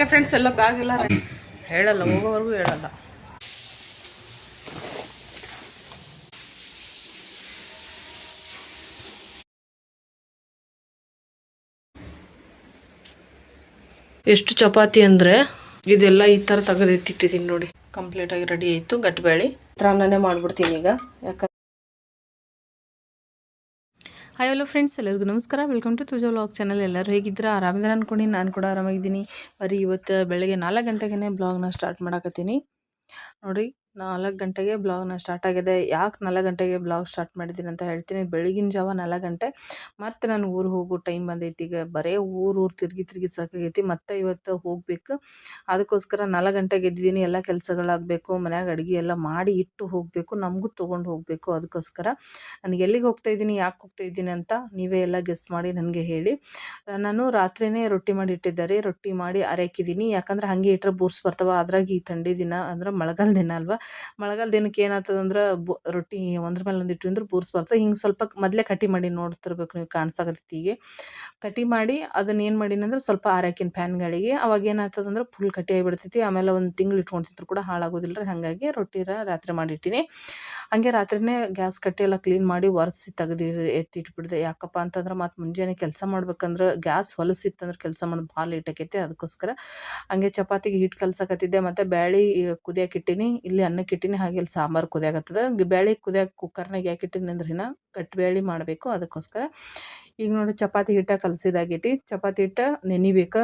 Okay friends ಎಲ್ಲ bag ಎಲ್ಲ ಹೇಳಲ್ಲ, ಹೋಗೋವರೆಗೂ ಹೇಳಲ್ಲ. ಎಷ್ಟು ಚಪಾತಿ ಅಂದರೆ ಇದೆಲ್ಲ ಈ ಥರ ತೆಗೆದಿಟ್ಟಿಟ್ಟಿದ್ದೀನಿ ನೋಡಿ. ಕಂಪ್ಲೀಟಾಗಿ ರೆಡಿ ಆಯಿತು ಗಟ್ಟಿಬೇಳೆ ಚಿತ್ರಾನ್ನನೇ ಮಾಡಿಬಿಡ್ತೀನಿ ಈಗ. ಯಾಕಂದ್ರೆ ಹಾಯ್ ಹಲೋ ಫ್ರೆಂಡ್ಸ್ ಎಲ್ಲರಿಗೂ ನಮಸ್ಕಾರ. Welcome to Tuja vlog channel ಎಲ್ಲರೂ ಹೇಗಿದ್ದೀರಾ? ಆರಾಮಿದ್ರೆ ಅಂದ್ಕೊಂಡು ನಾನು ಕೂಡ ಆರಾಮಾಗಿದ್ದೀನಿ. ಬರೀ ಇವತ್ತು ಬೆಳಗ್ಗೆ ನಾಲ್ಕು ಗಂಟೆಗೆ ಬ್ಲಾಗ್ನ ಸ್ಟಾರ್ಟ್ ಮಾಡಕತ್ತೀನಿ. ನೋಡಿ ನಾಲ್ಕು ಗಂಟೆಗೆ ಬ್ಲಾಗ್ನ ಸ್ಟಾರ್ಟ್ ಆಗಿದೆ. ಯಾಕೆ ನಾಲ್ಕು ಗಂಟೆಗೆ ಬ್ಲಾಗ್ ಸ್ಟಾರ್ಟ್ ಮಾಡಿದ್ದೀನಿ ಅಂತ ಹೇಳ್ತೀನಿ. ಬೆಳಗಿನ ಜಾವ ನಾಲ್ಕು ಗಂಟೆ. ಮತ್ತು ನಾನು ಊರಿಗೆ ಹೋಗೋ ಟೈಮ್ ಬಂದೈತಿ. ಈಗ ಬರೇ ಊರು ಊರು ತಿರುಗಿ ತಿರುಗಿ ಸಾಕಾಗೈತಿ. ಮತ್ತೆ ಇವತ್ತು ಹೋಗಬೇಕು. ಅದಕ್ಕೋಸ್ಕರ ನಾಲ್ಕು ಗಂಟೆಗೆ ಎದ್ದಿದ್ದೀನಿ. ಎಲ್ಲ ಕೆಲಸಗಳಾಗಬೇಕು. ಮನ್ಯಾಗ ಅಡುಗೆ ಎಲ್ಲ ಮಾಡಿ ಇಟ್ಟು ಹೋಗಬೇಕು. ನಮಗೂ ತೊಗೊಂಡು ಹೋಗಬೇಕು. ಅದಕ್ಕೋಸ್ಕರ ನನಗೆ ಎಲ್ಲಿಗೆ ಹೋಗ್ತಾ ಇದ್ದೀನಿ, ಯಾಕೆ ಹೋಗ್ತಾ ಇದ್ದೀನಿ ಅಂತ ನೀವೇ ಎಲ್ಲ ಗೆಸ್ ಮಾಡಿ ನನಗೆ ಹೇಳಿ. ನಾನು ರಾತ್ರಿನೇ ರೊಟ್ಟಿ ಮಾಡಿ ಇಟ್ಟಿದ್ದಾರೆ. ರೊಟ್ಟಿ ಮಾಡಿ ಅರೆಕಿದ್ದೀನಿ ಯಾಕಂದ್ರೆ ಹಾಗೆ ಇಟ್ಟರೆ ಬೂರ್ಸ್ ಬರ್ತವೆ. ಅದ್ರಾಗ ಈ ಥಂಡಿ ದಿನ ಅಂದ್ರೆ ಮಳೆಗಾಲ ದಿನ ಅಲ್ವಾ. ಮಳೆಗಾಲ ದಿನಕ್ಕೆ ಏನಾಗ್ತದಂದ್ರೆ ಬು, ರೊಟ್ಟಿ ಒಂದ್ರ ಮೇಲೆ ಒಂದು ಇಟ್ಟಿಂದ್ರೆ ಬೂರ್ಸ್ ಬರ್ತದೆ. ಹಿಂಗೆ ಸ್ವಲ್ಪ ಮೊದಲೇ ಕಟ್ಟಿ ಮಾಡಿ ನೋಡ್ತಿರ್ಬೇಕು ನೀವು ಕಾಣಿಸಾಕತ್ತೈತಿ ಈಗ ಕಟ್ಟಿ ಮಾಡಿ ಅದನ್ನ ಏನು ಮಾಡೀನಿ ಅಂದ್ರೆ ಸ್ವಲ್ಪ ಆರಾಕಿನ ಫ್ಯಾನ್ಗಳಿಗೆ ಅವಾಗ ಏನಾಗ್ತದಂದ್ರೆ ಫುಲ್ ಕಟ್ಟಿ ಆಗಿಬಿಡ್ತೈತಿ. ಆಮೇಲೆ ಒಂದು ತಿಂಗಳು ಇಟ್ಕೊಂಡಿದ್ರು ಕೂಡ ಹಾಳಾಗೋದಿಲ್ಲ ರೀ. ಹಾಗಾಗಿ ರೊಟ್ಟಿ ರಾತ್ರಿ ಮಾಡಿಟ್ಟಿನಿ. ಹಂಗೆ ರಾತ್ರಿನೇ ಗ್ಯಾಸ್ ಕಟ್ಟಿ ಎಲ್ಲ ಕ್ಲೀನ್ ಮಾಡಿ ಒರೆಸಿ ತೆಗೆದು ಎತ್ತಿಟ್ಬಿಡ್ದೆ ಯಾಕಪ್ಪ ಅಂತಂದ್ರೆ ಮತ್ತು ಮುಂಜಾನೆ ಕೆಲಸ ಮಾಡ್ಬೇಕಂದ್ರೆ ಗ್ಯಾಸ್ ಹೊಲಸಿತ್ತಂದ್ರೆ ಕೆಲಸ ಮಾಡೋದು ಭಾಳ ಲೇಟ್ ಆಕೈತಿ ಅದಕ್ಕೋಸ್ಕರ. ಹಂಗೆ ಚಪಾತಿಗೆ ಹಿಟ್ಟು ಕಲ್ಸಕತ್ತಿದ್ದೆ ಮತ್ತು ಬ್ಯಾಳಿ ಕುದಿಯೋಕೆ ಇಟ್ಟೀನಿ. ಇಲ್ಲಿ ಅನ್ನಕ್ಕೆ ಇಟ್ಟಿನಿ ಹಾಗೆ ಇಲ್ಲಿ ಸಾಂಬಾರು ಕುದಿಯಾಕತ್ತದ. ಬ್ಯಾಳಿ ಕುದಿಯಾಕ ಕುಕ್ಕರ್ನಾಗ ಯಾಕೆ ಇಟ್ಟಿನಿ ಅಂದ್ರೆ ಇನ್ನ ಬ್ಯಾಳೆ ಮಾಡಬೇಕು ಅದಕ್ಕೋಸ್ಕರ. ಈಗ ನೋಡಿ ಚಪಾತಿ ಹಿಟ್ಟ ಕಲಸಿದಾಗೈತಿ. ಚಪಾತಿ ಹಿಟ್ಟ ನೆನಿಬೇಕು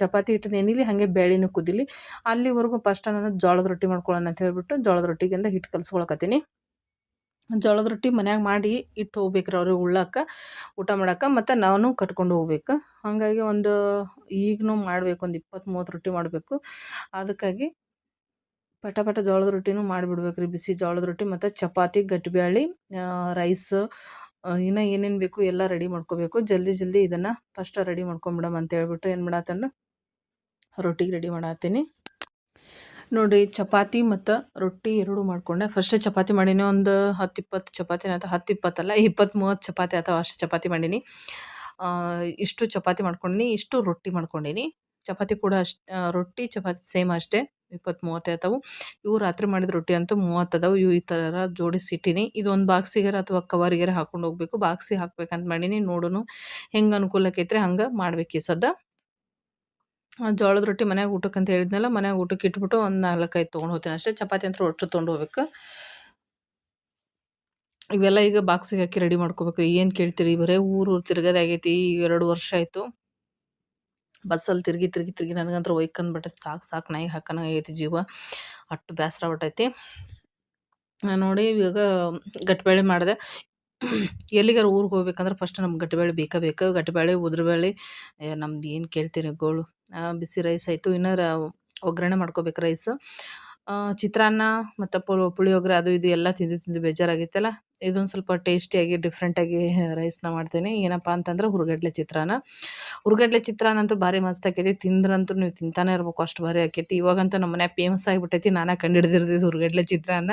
ಚಪಾತಿ ಹಿಟ್ಟು ನೆನಿಲಿ ಹಾಗೆ ಬ್ಯಾಳಿನೂ ಕುದಿಲಿ. ಅಲ್ಲಿವರೆಗೂ ಫಸ್ಟ್ ನಾನು ಜೋಳದ ರೊಟ್ಟಿ ಮಾಡ್ಕೊಳ್ಳೋಣ ಅಂತ ಹೇಳ್ಬಿಟ್ಟು ಜೋಳದ ರೊಟ್ಟಿಗಿಂದ ಹಿಟ್ಟು ಕಲಸ್ಕೊಳಕತ್ತೀನಿ. ಜೋಳದ ರೊಟ್ಟಿ ಮನ್ಯಾಗ ಮಾಡಿ ಇಟ್ಟು ಹೋಗ್ಬೇಕ್ರಿ ಅವ್ರಿಗೆ ಉಳ್ಳಾಕ, ಊಟ ಮಾಡಕ್ಕೆ ಮತ್ತು ನಾನು ಕಟ್ಕೊಂಡು ಹೋಗ್ಬೇಕು. ಹಾಗಾಗಿ ಒಂದು ಈಗಲೂ ಮಾಡಬೇಕು, ಒಂದು ಇಪ್ಪತ್ತು ಮೂವತ್ತು ರೊಟ್ಟಿ ಮಾಡಬೇಕು. ಅದಕ್ಕಾಗಿ ಪಟ ಪಟ ಜೋಳದ ರೊಟ್ಟಿನೂ ಮಾಡಿಬಿಡ್ಬೇಕ್ರಿ. ಬಿಸಿ ಜೋಳದ ರೊಟ್ಟಿ ಮತ್ತು ಚಪಾತಿ ಗಟ್ಟಿಬ್ಯಾಳಿ ರೈಸ್ ಇನ್ನೂ ಏನೇನು ಬೇಕು ಎಲ್ಲ ರೆಡಿ ಮಾಡ್ಕೋಬೇಕು. ಜಲ್ದಿ ಜಲ್ದಿ ಇದನ್ನು ಫಸ್ಟ್ ರೆಡಿ ಮಾಡ್ಕೊಂಬಿಡಮ್ ಅಂತ ಹೇಳ್ಬಿಟ್ಟು ಏನು ಮಾಡತ್ತಂದ್ರೆ ರೊಟ್ಟಿಗೆ ರೆಡಿ ಮಾಡತ್ತೀನಿ ನೋಡಿರಿ ಚಪಾತಿ ಮತ್ತು ರೊಟ್ಟಿ ಎರಡೂ ಮಾಡ್ಕೊಂಡೆ. ಫಸ್ಟ್ ಚಪಾತಿ ಮಾಡೀನಿ ಒಂದು ಹತ್ತು ಚಪಾತಿ ಅಥವಾ ಹತ್ತು ಇಪ್ಪತ್ತಲ್ಲ ಇಪ್ಪತ್ತು ಮೂವತ್ತು ಚಪಾತಿ ಅಥವಾ ಅಷ್ಟು ಚಪಾತಿ ಮಾಡೀನಿ. ಇಷ್ಟು ಚಪಾತಿ ಮಾಡ್ಕೊಂಡೀನಿ, ಇಷ್ಟು ರೊಟ್ಟಿ ಮಾಡ್ಕೊಂಡೀನಿ. ಚಪಾತಿ ಕೂಡ ಅಷ್ಟು ರೊಟ್ಟಿ ಚಪಾತಿ ಸೇಮ್ ಅಷ್ಟೇ ಇಪ್ಪತ್ತು ಮೂವತ್ತೇ ಅಥವು ಇವು ರಾತ್ರಿ ಮಾಡಿದ ರೊಟ್ಟಿ ಅಂತೂ ಮೂವತ್ತು ಅದಾವು ಇವು ಈ ಥರ ಜೋಡಿಸಿ ಇಟ್ಟೀನಿ ಇದು ಒಂದು ಬಾಕ್ಸಿಗಾರ ಅಥವಾ ಕವರಿಗಾರ ಹಾಕೊಂಡು ಹೋಗ್ಬೇಕು. ಬಾಕ್ಸಿಗೆ ಹಾಕ್ಬೇಕಂತ ಮಾಡೀನಿ. ನೋಡೋನು ಹೆಂಗೆ ಅನುಕೂಲಕ್ಕೈತ್ರಿ ಹಂಗೆ ಮಾಡ್ಬೇಕು ಈ ಸದ್ದ. ಜೋಳದ ರೊಟ್ಟಿ ಮನ್ಯಾಗ ಊಟಕ್ಕೆ ಅಂತ ಹೇಳಿದ್ನಲ್ಲ, ಮನ್ಯಾಗ ಊಟಕ್ಕೆ ಇಟ್ಬಿಟ್ಟು ಒಂದು ನಾಲ್ಕೈದು ತೊಗೊಂಡು ಹೋಗ್ತೀನಿ ಅಷ್ಟೇ. ಚಪಾತಿ ಅಂತ ಒಟ್ಟು ತೊಗೊಂಡು ಹೋಗ್ಬೇಕು. ಇವೆಲ್ಲ ಈಗ ಬಾಕ್ಸಿಗೆ ಹಾಕಿ ರೆಡಿ ಮಾಡ್ಕೋಬೇಕು. ಏನು ಕೇಳ್ತೀರಿ? ಬರೇ ಊರು ಊರು ತಿರ್ಗೋದಾಗೈತಿ ಈಗ ಎರಡು ವರ್ಷ ಆಯಿತು. ಬಸ್ಸಲ್ಲಿ ತಿರುಗಿ ತಿರುಗಿ ತಿರುಗಿ ನನಗಂತೂ ಒಯ್ಕೊಂಡ್ಬಿಟ್ಟೈತಿ ಸಾಕು ಸಾಕು ನಾಯಿಗೆ ಹಾಕೋನಾಗೈತಿ ಜೀವ. ಅಷ್ಟು ಬೇಸರ ಬಿಟ್ಟೈತಿ ನೋಡಿ ಇವಾಗ ಗಟ್ಟಿಬೇಳೆ ಮಾಡಿದೆ. ಎಲ್ಲಿಗಾರ ಊರಿಗೆ ಹೋಗ್ಬೇಕಂದ್ರೆ ಫಸ್ಟ್ ನಮ್ಗೆ ಗಟ್ಟಿಬೇಳೆ ಬೇಕೇ ಬೇಕು. ಗಟ್ಟಿಬೇಳೆ, ಉದ್ರಬೇಳೆ ನಮ್ದು ಏನು ಕೇಳ್ತೀರಿ ಗೋಳು. ಬಿಸಿ ರೈಸ್ ಆಯಿತು. ಇನ್ನೂ ಒಗ್ಗರಣೆ ಮಾಡ್ಕೋಬೇಕು ರೈಸು. ಚಿತ್ರಾನ್ನ ಮತ್ತು ಪುಳು ಪುಳಿಯೋಗರೆ ಅದು ಇದು ಎಲ್ಲ ತಿಂದು ತಿಂದು ಬೇಜಾರಾಗಿತ್ತಲ್ಲ ಇದೊಂದು ಸ್ವಲ್ಪ ಟೇಸ್ಟಿಯಾಗಿ, ಡಿಫ್ರೆಂಟಾಗಿ ರೈಸ್ನ ಮಾಡ್ತೀನಿ. ಏನಪ್ಪ ಅಂತಂದ್ರೆ ಹುರ್ಗಡ್ಲೆ ಚಿತ್ರಾನ್ನ. ಹುರ್ಗಡ್ಲೆ ಚಿತ್ರಾನ್ನ ಅಂತೂ ಭಾರಿ ಮಸ್ತ್ ಆಕೈತಿ. ತಿಂದ್ರಂತೂ ನೀವು ತಿಂತಾನೆ ಇರ್ಬೇಕು, ಅಷ್ಟು ಭಾರಿ ಆಕೈತಿ. ಇವಾಗಂತೂ ನಮ್ಮ ಮನ್ಯಾಗ ಫೇಮಸ್ ಆಗಿಬಿಟ್ಟೈತಿ ನಾನೇ ಕಂಡು ಹುರ್ಗಡ್ಲೆ ಚಿತ್ರಾನ್ನ.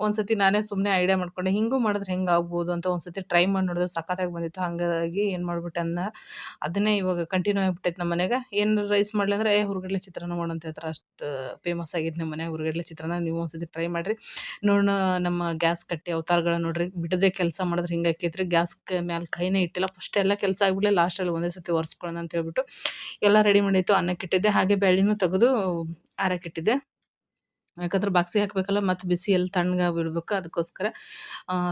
ಒಂದು ನಾನೇ ಸುಮ್ಮನೆ ಐಡಿಯಾ ಮಾಡ್ಕೊಂಡೆ, ಹಿಂಗೂ ಮಾಡಿದ್ರೆ ಹೆಂಗೆ ಆಗ್ಬೋದು? ಅಂತ ಒಂದು ಸತಿ ಟ್ರೈ ಮಾಡಿ ನೋಡಿದ್ರೆ ಸಖತ್ತಾಗಿ ಬಂದಿತ್ತು. ಹಾಗಾಗಿ ಏನು ಮಾಡ್ಬಿಟ್ಟೆ ಅಂದ, ಅದನ್ನೇ ಇವಾಗ ಕಂಟಿನ್ಯೂ ಆಗಿಬಿಟ್ಟೈತೆ ನಮ್ಮ ಮನೆಗೆ ಏನು ರೈಸ್ ಮಾಡಲಿ ಅಂದ್ರೆ ಹುರ್ಗಡ್ಲೆ ಚಿತ್ರಾನ್ನ ಮಾಡೋಂತ ಹೇಳ್ತಾರೆ. ಅಷ್ಟು ಫೇಮಸ್ ಆಗಿತ್ತು ನಮ್ಮ ಮನೆ ಹುರ್ಗಡ್ಲೆ ಚಿತ್ರಾನ್ನ. ನೀವು ಒಂದು ಸತಿ ಟ್ರೈ ಮಾಡಿರಿ. ನೋಡೋಣ ನಮ್ಮ ಗ್ಯಾಸ್ ಕಟ್ಟಿ ಅವತಾರಗಳ ನೋಡ್ರಿ. ಬಿಡದೆ ಕೆಲಸ ಮಾಡಿದ್ರೆ ಹಿಂಗೆ ಆಕೈತ್ರಿ. ಗ್ಯಾಸ್ ಮ್ಯಾಲೆ ಕೈನೇ ಇಟ್ಟಿಲ್ಲ. ಫಸ್ಟ್ ಎಲ್ಲ ಕೆಲಸ ಆಗ್ಬಿಡಲಿ ಲಾಸ್ಟಲ್ಲಿ ಒಂದೇ ಸತಿ ಒರೆಸ್ಕೊಳ್ಳೋಣ ಅಂತ ಹೇಳ್ಬಿಟ್ಟು ಎಲ್ಲ ರೆಡಿ ಮಾಡಿತ್ತು. ಅನ್ನಕ್ಕಿಟ್ಟಿದ್ದೆ ಹಾಗೆ ಬ್ಯಾಳಿನೂ ತೆಗೆದು ಆರಕ್ಕಿಟ್ಟಿದ್ದೆ ಯಾಕಂದ್ರೆ ಬಾಕ್ಸಿಗೆ ಹಾಕಬೇಕಲ್ಲ, ಮತ್ತು ಬಿಸಿ ಎಲ್ಲ ತಣ್ಣಗಾಗಿ ಬಿಡ್ಬೇಕು ಅದಕ್ಕೋಸ್ಕರ.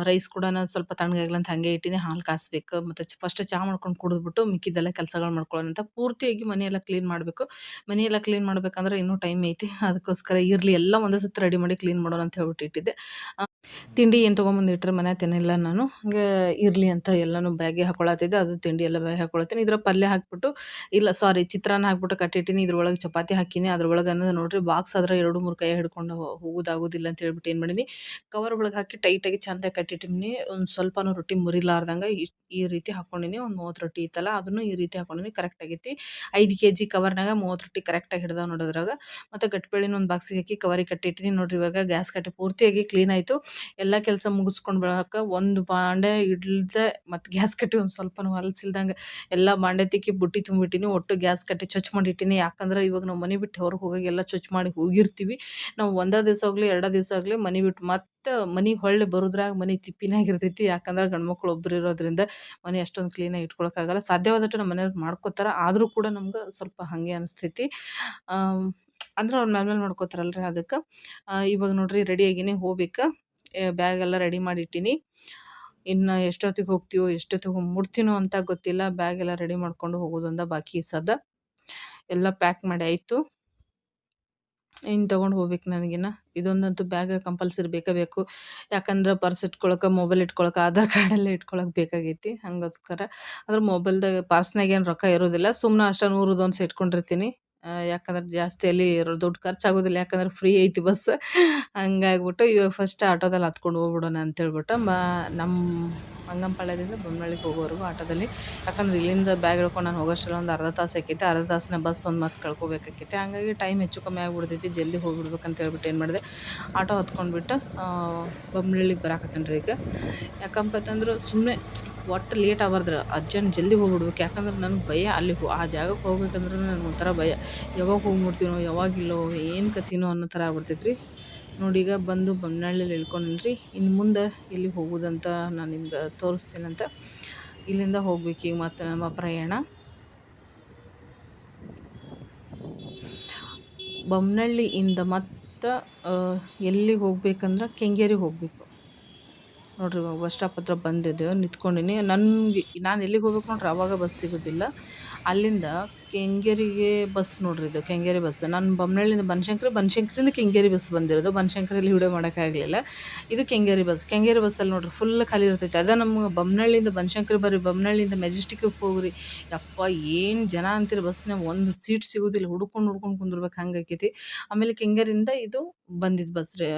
ರೈಸ್ ಕೂಡ ನಾನು ಸ್ವಲ್ಪ ತಣ್ಣಗಾಗಿಲ್ಲ ಅಂತ ಹಂಗೆ ಇಟ್ಟಿನಿ, ಹಾಲು ಕಾಸ್ಬೇಕು. ಮತ್ತು ಫಸ್ಟ್ ಚಹಾ ಮಾಡ್ಕೊಂಡು ಕುಡಿದ್ಬಿಟ್ಟು ಮಿಕ್ಕಿದ್ದೆಲ್ಲ ಕೆಲಸಗಳು ಮಾಡ್ಕೊಳ್ಳೋಣ ಅಂತ ಪೂರ್ತಿಯಾಗಿ ಮನೆಯೆಲ್ಲ ಕ್ಲೀನ್ ಮಾಡಬೇಕು. ಮನೆಯೆಲ್ಲ ಕ್ಲೀನ್ ಮಾಡ್ಬೇಕಂದ್ರೆ ಇನ್ನೂ ಟೈಮ್ ಐತಿ. ಅದಕ್ಕೋಸ್ಕರ ಇರಲಿ ಎಲ್ಲ ಒಂದೇ ಸತಿ ರೆಡಿ ಮಾಡಿ ಕ್ಲೀನ್ ಮಾಡೋಣ ಅಂತ ಹೇಳ್ಬಿಟ್ಟು ಇಟ್ಟಿದ್ದೆ. ತಿಂಡಿ ಏನು ತೊಗೊಂಬಂದಿಟ್ರೆ ಮನೆ ತಿನ್ನಿಲ್ಲ ನಾನು. ಹಂಗೆ ಇರಲಿ ಅಂತ ಎಲ್ಲನೂ ಬ್ಯಾಗೆ ಹಾಕೊಳತ್ತಿದ್ದೆ, ಅದು ತಿಂಡಿ ಎಲ್ಲ ಬ್ಯಾಗ್ ಹಾಕೊಳತ್ತೀನಿ. ಇದ್ರ ಪಲ್ಯ ಹಾಕ್ಬಿಟ್ಟು, ಇಲ್ಲ ಸಾರಿ ಚಿತ್ರಾನ್ನ ಹಾಕ್ಬಿಟ್ಟು ಕಟ್ಟಿಟ್ಟಿನಿ. ಇದ್ರೊಳಗೆ ಚಪಾತಿ ಹಾಕಿನಿ. ಅದ್ರೊಳಗೆ ಅನ್ನೋದು ನೋಡ್ರಿ ಬಾಕ್ಸ್ ಆದ್ರೆ ಎರಡು ಮೂರು ಕೈ ಹಿಡ್ಕೊಂಡು ಹಿಡ್ಕೊಂಡು ಹೋಗೋದಾಗೋದಿಲ್ಲ ಅಂತ ಹೇಳ್ಬಿಟ್ಟು ಏನು ಮಾಡೀನಿ ಕವರ್ ಒಳಗೆ ಹಾಕಿ ಟೈಟಾಗಿ ಚೆಂದ ಕಟ್ಟಿಟ್ಟಿನಿ ಒಂದು ಸ್ವಲ್ಪನೂ ರೊಟ್ಟಿ ಮುರಿಲಾರ್ದಂಗೆ ಈ ರೀತಿ ಹಾಕ್ಕೊಂಡಿನಿ ಒಂದು ಮೂವತ್ತು ರೊಟ್ಟಿ ಇತ್ತಲ್ಲ ಅದನ್ನು ಈ ರೀತಿ ಹಾಕ್ಕೊಂಡಿನಿ ಕರೆಕ್ಟ್ ಆಗೈತಿ. ಐದು ಕೆ ಜಿ ಕವರ್ನಾಗ ಮೂವತ್ತು ರೊಟ್ಟಿ ಕರೆಕ್ಟಾಗಿ ಹಿಡ್ದಾವ ನೋಡೋದ್ರಾಗ ಮತ್ತು ಗಟ್ಟಬೇಳಿನ ಒಂದು ಬಾಕ್ಸಿಗೆ ಹಾಕಿ ಕವರಿ ಕಟ್ಟಿಟ್ಟಿನಿ ನೋಡ್ರಿ ಇವಾಗ ಗ್ಯಾಸ್ ಕಟ್ಟಿ ಪೂರ್ತಿಯಾಗಿ ಕ್ಲೀನ್ ಆಯಿತು. ಎಲ್ಲ ಕೆಲಸ ಮುಗಿಸ್ಕೊಂಡು ಬೆಳಕ ಒಂದು ಬಾಂಡೆ ಇಡ್ದೆ ಮತ್ತು ಗ್ಯಾಸ್ ಕಟ್ಟಿ ಒಂದು ಸ್ವಲ್ಪನೂ ಹೊಲಸಿಲ್ದಂಗೆ ಎಲ್ಲ ಬಾಂಡೆ ತಿಕ್ಕಿ ಬುಟ್ಟಿ ತುಂಬಿಟ್ಟಿನಿ, ಒಟ್ಟು ಗ್ಯಾಸ್ ಕಟ್ಟಿ ಸ್ವಚ್ಛ ಮಾಡಿಟ್ಟಿನಿ. ಯಾಕಂದ್ರೆ ಇವಾಗ ನಾವು ಮನೆ ಬಿಟ್ಟು ಹೊರಗೆ ಹೋಗಿ ಎಲ್ಲ ಸ್ವಚ್ಛ ಮಾಡಿ ಹೋಗಿರ್ತೀವಿ. ನಾವು ಒಂದೇ ದಿವಸ ಆಗಲಿ ಎರಡೇ ದಿವಸ ಆಗಲಿ ಮನೆ ಬಿಟ್ಟು ಮತ್ತೆ ಮನೆಗೆ ಹೊಳ್ಳಿ ಬರೋದ್ರಾಗ ಮನೆ ತಿಪ್ಪಿನಾಗಿರ್ತೈತಿ ಯಾಕಂದ್ರೆ ಗಂಡ್ಮಕ್ಳು ಒಬ್ರು ಇರೋದ್ರಿಂದ ಮನೆ ಅಷ್ಟೊಂದು ಕ್ಲೀನಾಗಿ ಇಟ್ಕೊಳಕ್ಕಾಗಲ್ಲ ಸಾಧ್ಯವಾದಷ್ಟು ನಮ್ಮ ಮನೆಯವ್ರು ಮಾಡ್ಕೋತಾರೆ. ಆದರೂ ಕೂಡ ನಮ್ಗೆ ಸ್ವಲ್ಪ ಹಾಗೆ ಅನಿಸ್ತೈತಿ. ಅಂದ್ರೆ ಅವ್ರ ಮೇಲೆ ಮೇಲೆ ಮಾಡ್ಕೋತಾರಲ್ರಿ ಅದಕ್ಕೆ. ಇವಾಗ ನೋಡ್ರಿ ರೆಡಿಯಾಗಿನೇ ಹೋಗ್ಬೇಕು. ಬ್ಯಾಗ್ ಎಲ್ಲ ರೆಡಿ ಮಾಡಿಟ್ಟಿನಿ ಇನ್ನು ಎಷ್ಟೊತ್ತಿಗೆ ಹೋಗ್ತೀವೋ, ಎಷ್ಟೊತ್ತಿಗೆ ಮುಡ್ತೀನೋ ಅಂತ ಗೊತ್ತಿಲ್ಲ. ಬ್ಯಾಗ್ ಎಲ್ಲ ರೆಡಿ ಮಾಡ್ಕೊಂಡು ಹೋಗೋದೊಂದ ಬಾಕಿ ಸದ ಎಲ್ಲ ಪ್ಯಾಕ್ ಮಾಡಿ ಆಯಿತು. ಇನ್ನು ತೊಗೊಂಡು ಹೋಗ್ಬೇಕು ನನಗಿನ್ನ. ಇದೊಂದಂತೂ ಬ್ಯಾಗ್ ಕಂಪಲ್ಸರಿ ಬೇಕೇ ಬೇಕು. ಯಾಕಂದ್ರೆ ಪರ್ಸ್ ಇಟ್ಕೊಳಕ್ಕೆ ಮೊಬೈಲ್ ಇಟ್ಕೊಳಕ್ಕೆ ಆಧಾರ್ ಕಾರ್ಡೆಲ್ಲ ಇಟ್ಕೊಳಕ್ಕೆ ಬೇಕಾಗೈತಿ. ಹಂಗೋಸ್ಕರ. ಅಂದ್ರೆ ಮೊಬೈಲ್ದಾಗ ಪರ್ಸ್ನಾಗ ಏನು ರೊಕ್ಕ ಇರೋದಿಲ್ಲ. ಸುಮ್ಮನೆ ಅಷ್ಟೇ ನೂರದೊಂದು ಇಟ್ಕೊಂಡಿರ್ತೀನಿ ಯಾಕಂದ್ರೆ ಜಾಸ್ತಿ ಅಲ್ಲಿ ದುಡ್ಡು ಖರ್ಚಾಗೋದಿಲ್ಲ. ಯಾಕಂದ್ರೆ ಫ್ರೀ ಐತಿ ಬಸ್ ಹಂಗಾಗ್ಬಿಟ್ಟು ಇವಾಗ ಫಸ್ಟ್ ಆಟೋದಲ್ಲಿ ಹತ್ಕೊಂಡು ಹೋಗ್ಬಿಡೋಣ ಅಂತೇಳ್ಬಿಟ್ಟು ಮಾ ನಮ್ಮ ಮಂಗಂಪಾಳ್ಯದಿಂದ ಬೊಮ್ಮಳಿಗೆ ಹೋಗೋವರೆಗೂ ಆಟೋದಲ್ಲಿ. ಯಾಕಂದ್ರೆ ಇಲ್ಲಿಂದ ಬ್ಯಾಗ್ ಹಿಡ್ಕೊಂಡು ನಾನು ಹೋಗೋಷ್ಟರಲ್ಲಿ ಒಂದು ಅರ್ಧ ತಾಸು ಆಕೈತೆ. ಅರ್ಧ ತಾಸಿನ ಬಸ್ ಒಂದು ಮತ್ತೆ ಕಳ್ಕೊಬೇಕಾಕೈತೆ. ಹಂಗಾಗಿ ಟೈಮ್ ಹೆಚ್ಚು ಕಮ್ಮಿ ಆಗಿಬಿಡ್ತೈತಿ. ಜಲ್ದಿ ಹೋಗ್ಬಿಡ್ಬೇಕಂತ ಹೇಳ್ಬಿಟ್ಟು ಏನು ಮಾಡಿದೆ? ಆಟೋ ಹತ್ಕೊಂಡ್ಬಿಟ್ಟು ಬೊಮ್ಮನಳ್ಳಿಗೆ ಬರಾಕತ್ತೇನೆ ರೀ ಈಗ. ಯಾಕಂಪ ಅಂತಂದ್ರೆ ಸುಮ್ಮನೆ ಒಟ್ಟು ಲೇಟ್ ಆಗ್ಬಾರ್ದು ಅಜ್ಜನ ಜಲ್ದಿ ಹೋಗ್ಬಿಡ್ಬೇಕು. ಯಾಕಂದ್ರೆ ನನಗೆ ಭಯ ಅಲ್ಲಿ ಆ ಜಾಗಕ್ಕೆ ಹೋಗ್ಬೇಕಂದ್ರೆ ನನಗೆ ಒಂಥರ ಭಯ. ಯಾವಾಗ ಹೋಗ್ಬಿಡ್ತೀನೋ, ಯಾವಾಗಿಲ್ಲೋ ಏನು ಕತ್ತಿನೋ ಅನ್ನೋ ಥರ ಆಗ್ಬಿಡ್ತೈತೆ ರೀ ನೋಡಿ, ಈಗ ಬಂದು ಬೊಮ್ಮನಹಳ್ಳಿಲಿ ಇಳ್ಕೊಂಡ್ರಿ ಇನ್ನು ಮುಂದೆ ಎಲ್ಲಿ ಹೋಗೋದಂತ ನಾನು ನಿಮ್ಗೆ ತೋರಿಸ್ತೀನಂತ. ಇಲ್ಲಿಂದ ಹೋಗ್ಬೇಕು ಈಗ ಮತ್ತು ನಮ್ಮ ಪ್ರಯಾಣ. ಬೊಮ್ಮನಹಳ್ಳಿಯಿಂದ ಮತ್ತು ಎಲ್ಲಿಗೆ ಹೋಗ್ಬೇಕಂದ್ರೆ ಕೆಂಗೇರಿಗೆ ಹೋಗಬೇಕು. ನೋಡಿರಿ ಇವಾಗ ಬಸ್ ಸ್ಟಾಪ್ ಹತ್ರ ಬಂದಿದ್ದೇವೆ ನಿಂತ್ಕೊಂಡಿನಿ. ನನಗೆ, ನಾನು ಎಲ್ಲಿಗೆ ಹೋಗ್ಬೇಕು ನೋಡ್ರಿ, ಅವಾಗ ಬಸ್ ಸಿಗೋದಿಲ್ಲ. ಅಲ್ಲಿಂದ ಕೆಂಗೇರಿಗೆ ಬಸ್ ನೋಡ್ರಿ ಇದು, ಕೆಂಗೇರಿ ಬಸ್ ನಾನು ಬೊಮ್ಮನಳ್ಳಿಯಿಂದ ಬನಶಂಕರಿ ಬನಶಂಕರಿಂದ ಕೆಂಗೇರಿ ಬಸ್ ಬಂದಿರೋದು. ಬನಶಂಕರಿಯಲ್ಲಿ ವಿಡಿಯೋ ಮಾಡೋಕ್ಕಾಗಲಿಲ್ಲ ಇದು ಕೆಂಗೇರಿ ಬಸ್ ಕೆಂಗೇರಿ ಬಸ್ಸಲ್ಲಿ ನೋಡ್ರಿ ಫುಲ್ ಖಾಲಿ ಇರ್ತೈತೆ. ಅದೇ ನಮ್ಗೆ ಬೊಮ್ಮನಳ್ಳಿಯಿಂದ ಬನಶಂಕರಿ ಬರ್ರಿ ಬೊಮ್ಮನಳ್ಳಿಯಿಂದ ಮೆಜೆಸ್ಟಿಕ್ಗೆ ಹೋಗ್ರಿ. ಯಪ್ಪ, ಏನು ಜನ ಅಂತೀರಿ ಬಸ್ನಾಗ ಒಂದು ಸೀಟ್ ಸಿಗೋದಿಲ್ಲ. ಹುಡ್ಕೊಂಡು ಹುಡ್ಕೊಂಡು ಕುಂದಿರ್ಬೇಕು ಹಂಗೆ ಆಕೈತಿ ಆಮೇಲೆ ಕೆಂಗೇರಿಯಿಂದ ಇದು ಬಂದಿದ್ದು ಬಸ್ ರೀ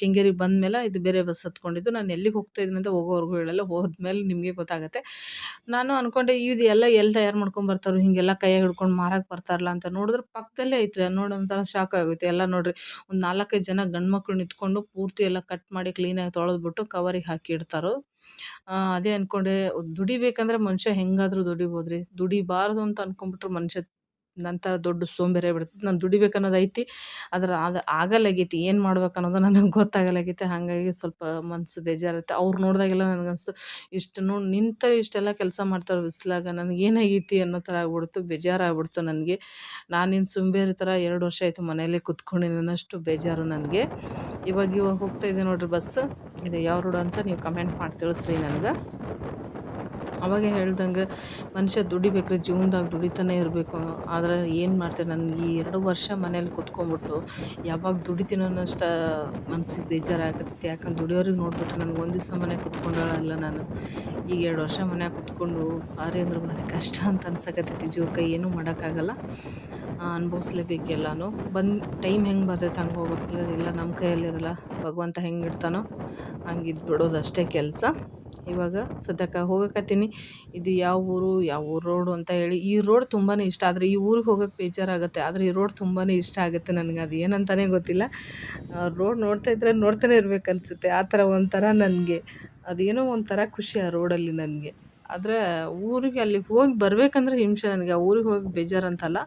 ಕೆಂಗೇರಿಗೆ ಬಂದಮೇಲೆ ಇದು ಬೇರೆ ಬಸ್ ಹತ್ಕೊಂಡಿದ್ದು. ನಾನು ಎಲ್ಲಿಗೆ ಹೋಗ್ತಾ ಇದ್ದೀನಿ ಅಂತ ಹೋಗೋವರೆಗೂ ಹೇಳಲ್ಲ, ಹೋದ್ಮೇಲೆ ನಿಮಗೆ ಗೊತ್ತಾಗುತ್ತೆ. ನಾನು ಅಂದ್ಕೊಂಡೆ ಇದು ಎಲ್ಲ ಎಲ್ಲಿ ತಯಾರು ಮಾಡ್ಕೊಂಡು ಬರ್ತಾರೋ ಹೀಗೆಲ್ಲ ಕೈಯಾಗ ಹಿಡ್ಕೊಂಡು ಮಾರಕ್ಕೆ ಬರ್ತಾರಲ್ಲ ಅಂತ ನೋಡಿದ್ರೆ ಪಕ್ಕದಲ್ಲೇ ಐತ್ರಿ. ನೋಡೋಂಥ ಶಾಕ್ ಆಗುತ್ತೆ. ಎಲ್ಲ ನೋಡಿರಿ, ಒಂದು ನಾಲ್ಕೈದು ಜನ ಗಂಡು ಮಕ್ಕಳು ನಿಂತ್ಕೊಂಡು ಪೂರ್ತಿ ಎಲ್ಲ ಕಟ್ ಮಾಡಿ ಕ್ಲೀನಾಗಿ ತೊಳೆದ್ಬಿಟ್ಟು ಕವರಿಗೆ ಹಾಕಿ ಇಡ್ತಾರೋ. ಅದೇ ಅಂದ್ಕೊಂಡೆ ದುಡಿಬೇಕಂದ್ರೆ ಮನುಷ್ಯ ಹೆಂಗಾದರೂ ದುಡಿಬೋದ್ರಿ. ದುಡಿಬಾರ್ದು ಅಂತ ಅಂದ್ಕೊಂಬಿಟ್ರೆ ಮನುಷ್ಯ ನಂತರ ದೊಡ್ಡ ಸೋಂಬೇರಿ ಬಿಡ್ತೈತಿ ನಾನು ದುಡಿಬೇಕು ಅನ್ನೋದು ಐತಿ, ಆದ್ರೆ ಅದು ಆಗಲ್ಲಾಗೈತಿ ಏನು ಮಾಡ್ಬೇಕು ಅನ್ನೋದು ನನಗೆ ಗೊತ್ತಾಗಲಾಗೈತಿ. ಹಾಗಾಗಿ ಸ್ವಲ್ಪ ಮನಸ್ಸು ಬೇಜಾರುತ್ತೆ ಅವ್ರು ನೋಡಿದಾಗೆಲ್ಲ ನನಗನ್ಸ್ತು, ಇಷ್ಟು ನೋಡಿ ನಿಂತ ಇಷ್ಟೆಲ್ಲ ಕೆಲಸ ಮಾಡ್ತಾರೆ ಬಿಸಿಲಾಗ ನನಗೆ ಏನಾಗೈತಿ ಅನ್ನೋ ಥರ ಆಗ್ಬಿಡ್ತು ಬೇಜಾರಾಗ್ಬಿಡ್ತು ನನಗೆ. ನಾನಿನ್ನು ಸೋಂಬೇರಿ ಥರ ಎರಡು ವರ್ಷ ಆಯಿತು ಮನೆಯಲ್ಲೇ ಕುತ್ಕೊಂಡಿದ್ದೀನಿ ಅನ್ನಷ್ಟು ಬೇಜಾರು ನನಗೆ. ಇವಾಗ ಇವಾಗ ಹೋಗ್ತಾ ಇದ್ದೆ ನೋಡಿರಿ ಬಸ್. ಇದು ಯಾವ ರೋಡು ಅಂತ ನೀವು ಕಮೆಂಟ್ ಮಾಡಿ ತಿಳಿಸ್ರಿ ನನಗೆ. ಅವಾಗೆ ಹೇಳ್ದಂಗೆ ಮನುಷ್ಯ ದುಡಿಬೇಕ್ರಿ, ಜೀವನದಾಗ ದುಡಿತಾನೆ ಇರಬೇಕು. ಆದರೆ ಏನು ಮಾಡ್ತಾರೆ ನನಗೆ ಈ ಎರಡು ವರ್ಷ ಮನೇಲಿ ಕುತ್ಕೊಂಡ್ಬಿಟ್ಟು ಯಾವಾಗ ದುಡಿತೀನೋ ಅನ್ನೋಷ್ಟ ಮನ್ಸಿಗೆ ಬೇಜಾರಾಗತೈತಿ ಯಾಕಂದ್ರೆ ದುಡಿಯೋರಿಗೆ ನೋಡ್ಬಿಟ್ಟು ನನಗೆ ಒಂದು ದಿವಸ ಮನೆ ಕುತ್ಕೊಂಡಾಳಲ್ಲ ನಾನು. ಈಗ ಎರಡು ವರ್ಷ ಮನ್ಯಾಗ ಕುತ್ಕೊಂಡು ಭಾರಿ ಅಂದ್ರೆ ಭಾರಿ ಕಷ್ಟ ಅಂತ ಅನ್ಸಕತ್ತೈತಿ ಜೀವಕ್ಕೆ. ಏನೂ ಮಾಡೋಕ್ಕಾಗಲ್ಲ. ಅನುಭವಿಸ್ಲೇಬೇಕು ಎಲ್ಲನೂ. ಬಂದು, ಟೈಮ್ ಹೆಂಗೆ ಬರ್ತೈತೆ ಹಂಗೆ ಹೋಗ್ಬೇಕಲ್ಲ ಇಲ್ಲ ನಮ್ಮ ಕೈಯಲ್ಲಿರಲ್ಲ ಭಗವಂತ ಹೆಂಗೆ ಇಡ್ತಾನೋ ಹಂಗೆ ಇದ್ದು ಬಿಡೋದು ಅಷ್ಟೇ ಕೆಲಸ. ಇವಾಗ ಸದ್ಯಕ್ಕೆ ಹೋಗಕತ್ತೀನಿ. ಇದು ಯಾವ ಊರು ಯಾವ ಊರು ರೋಡು ಅಂತ ಹೇಳಿ. ಈ ರೋಡ್ ತುಂಬಾ ಇಷ್ಟ. ಆದರೆ ಈ ಊರಿಗೆ ಹೋಗೋಕ್ಕೆ ಬೇಜಾರಾಗುತ್ತೆ. ಆದರೆ ಈ ರೋಡ್ ತುಂಬಾ ಇಷ್ಟ ಆಗುತ್ತೆ ನನಗೆ. ಅದು ಏನಂತಲೇ ಗೊತ್ತಿಲ್ಲ. ರೋಡ್ ನೋಡ್ತಾ ಇದ್ದರೆ ನೋಡ್ತಾನೆ ಇರಬೇಕನ್ಸುತ್ತೆ ಆ ಥರ ಒಂಥರ ನನಗೆ. ಅದೇನೋ ಒಂಥರ ಖುಷಿ ಆ ರೋಡಲ್ಲಿ ನನಗೆ. ಆದರೆ ಊರಿಗೆ ಅಲ್ಲಿ ಹೋಗಿ ಬರಬೇಕಂದ್ರೆ ಹಿಂಸೆ ನನಗೆ. ಆ ಊರಿಗೆ ಹೋಗಿ ಬೇಜಾರಂತಲ್ಲ.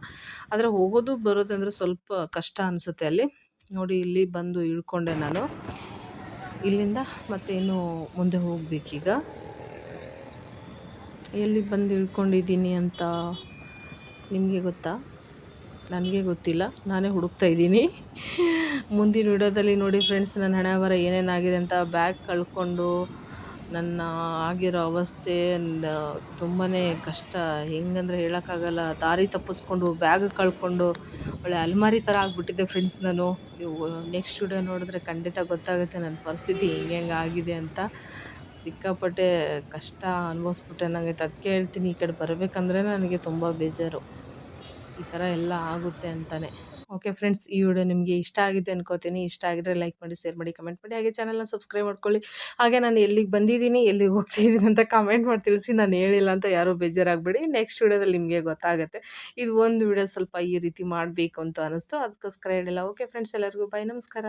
ಆದರೆ ಹೋಗೋದು ಬರೋದಂದ್ರೆ ಸ್ವಲ್ಪ ಕಷ್ಟ ಅನಿಸುತ್ತೆ ಅಲ್ಲಿ. ನೋಡಿ ಇಲ್ಲಿ ಬಂದು ಇಳ್ಕೊಂಡೆ ನಾನು. ಇಲ್ಲಿಂದ ಮತ್ತೆ ಇನ್ನು ಮುಂದೆ ಹೋಗಬೇಕೀಗ. ಎಲ್ಲಿ ಬಂದು ಇಳ್ಕೊಂಡಿದ್ದೀನಿ ಅಂತ ನಿಮಗೆ ಗೊತ್ತಾ? ನನಗೆ ಗೊತ್ತಿಲ್ಲ. ನಾನೇ ಹುಡುಕ್ತಾ ಇದ್ದೀನಿ. ಮುಂದಿನ ವಿಡಿಯೋದಲ್ಲಿ ನೋಡಿ ಫ್ರೆಂಡ್ಸ್ ನನ್ನ ಹಣೆ ಬರ ಏನೇನಾಗಿದೆ ಅಂತ ಬ್ಯಾಗ್ ಕಳ್ಕೊಂಡು ನನ್ನ ಆಗಿರೋ ಅವಸ್ಥೆ ತುಂಬಾ ಕಷ್ಟ. ಹೆಂಗಂದ್ರೆ ಹೇಳೋಕ್ಕಾಗಲ್ಲ. ದಾರಿ ತಪ್ಪಿಸ್ಕೊಂಡು ಬ್ಯಾಗ್ ಕಳ್ಕೊಂಡು, ಒಳ್ಳೆ ಅಲ್ಮಾರಿ ಥರ ಆಗಿಬಿಟ್ಟಿದ್ದೆ ಫ್ರೆಂಡ್ಸ್ ನಾನು. ನೀವು ನೆಕ್ಸ್ಟ್ ವಿಡಿಯೋ ನೋಡಿದ್ರೆ ಖಂಡಿತ ಗೊತ್ತಾಗುತ್ತೆ ನನ್ನ ಪರಿಸ್ಥಿತಿ ಹೆಂಗೆ ಹೆಂಗೆ ಆಗಿದೆ ಅಂತ. ಸಿಕ್ಕಾಪಟ್ಟೆ ಕಷ್ಟ ಅನುಭವಿಸ್ಬಿಟ್ಟೆ. ನನಗೆ ಅದಕ್ಕೆ ಹೇಳ್ತೀನಿ ಈ ಕಡೆ ಬರಬೇಕಂದ್ರೆ ನನಗೆ ತುಂಬ ಬೇಜಾರು. ಈ ಥರ ಎಲ್ಲ ಆಗುತ್ತೆ ಅಂತಲೇ ಓಕೆ ಫ್ರೆಂಡ್ಸ್, ಈ ವಿಡಿಯೋ ನಿಮಗೆ ಇಷ್ಟ ಆಗಿದೆ ಅನ್ಕೋತೀನಿ. ಇಷ್ಟ ಆಗಿದ್ರೆ ಲೈಕ್ ಮಾಡಿ ಶೇರ್ ಮಾಡಿ ಕಮೆಂಟ್ ಮಾಡಿ. ಹಾಗೆ ಚಾನಲ್ನ ಸಬ್ಸ್ಕ್ರೈಬ್ ಮಾಡ್ಕೊಳ್ಳಿ. ಹಾಗೆ ನಾನು ಎಲ್ಲಿಗೆ ಬಂದಿದ್ದೀನಿ, ಎಲ್ಲಿಗೆ ಹೋಗ್ತಿದ್ದೀನಿ ಅಂತ ಕಮೆಂಟ್ ಮಾಡಿ ತಿಳಿಸಿ. ನಾನು ಹೇಳಿಲ್ಲ ಅಂತ ಯಾರೂ ಬೇಜಾರಾಗಬೇಡಿ. ನೆಕ್ಸ್ಟ್ ವಿಡಿಯೋದಲ್ಲಿ ನಿಮಗೆ ಗೊತ್ತಾಗುತ್ತೆ. ಇದು ಒಂದು ವಿಡಿಯೋ ಸ್ವಲ್ಪ ಈ ರೀತಿ ಮಾಡಬೇಕು ಅಂತ ಅನ್ನಿಸ್ತು ಅದಕ್ಕೋಸ್ಕರ ಹೇಳಿಲ್ಲ. ಓಕೆ ಫ್ರೆಂಡ್ಸ್ ಎಲ್ಲರಿಗೂ ಬಾಯ್ ನಮಸ್ಕಾರ.